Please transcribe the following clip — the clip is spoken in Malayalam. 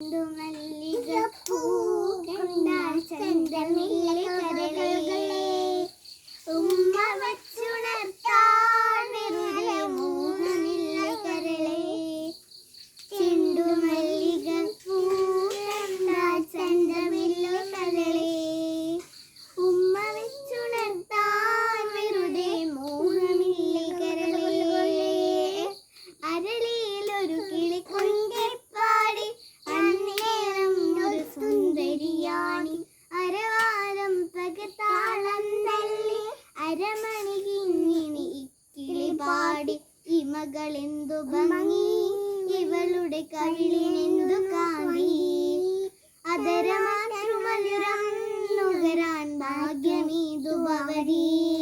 ഉമ്മ വച്ചുണർത്താൻ വെറുതെ മോഹമില്ല കരളെ ചെണ്ടുമല്ലികപ്പൂ കണ്ടാൽ ചന്തമില്ല കരളെ ഉമ്മ വെച്ചുണർത്താൻ വെറുതെ മോഹമില്ല കരളെ അരളിയിലൊരു കിളി കൊണ്ടിപ്പാടി പാടി. ഈ മകളെന്തു ഭംഗി. ഇവളുടെ കവിളിനെന്തു കാന്തി. അതരമാറ്റുമധുരം നുകരാൻ ഭാഗ്യമീതു ഭവതി